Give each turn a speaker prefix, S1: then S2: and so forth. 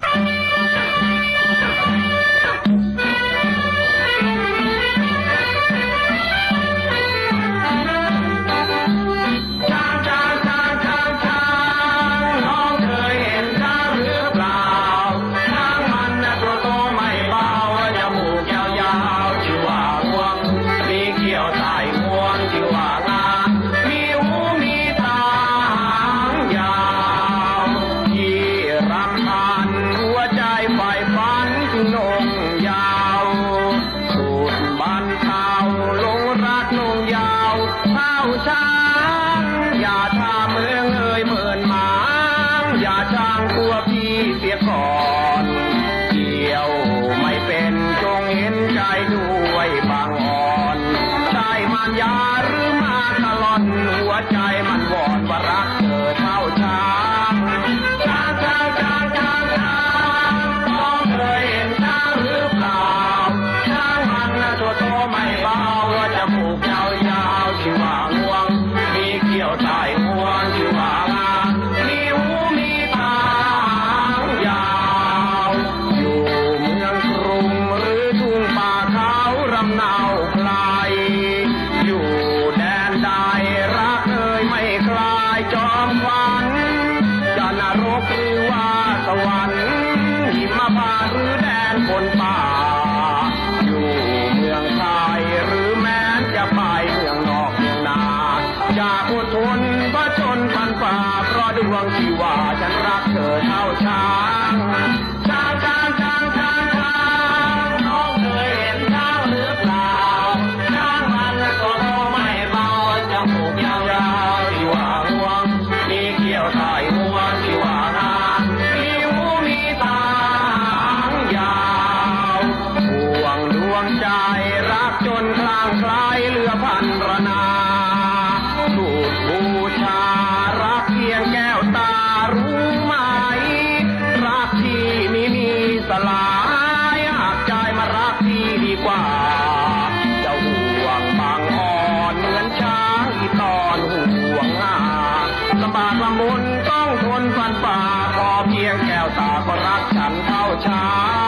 S1: Bye now. นุ่งยาวเข้าช้างอย่าทำเรื่องเอ่ยเหมือนหมางอย่าช่างตัวพี่เสียก่อน your time. วงที่ว่าฉันรักเธอเท่าช้างช้างช้างช้าง ที่นี้มีสลายหากใจมารักที่ดีกว่าจะห่วงบางอ่อนเหมือนช้างที่ตอนห่วงงาลำบากลำบนต้องทนฟันฝ่าพอเพียงแก้วตาก็รักฉันเท่าช้าง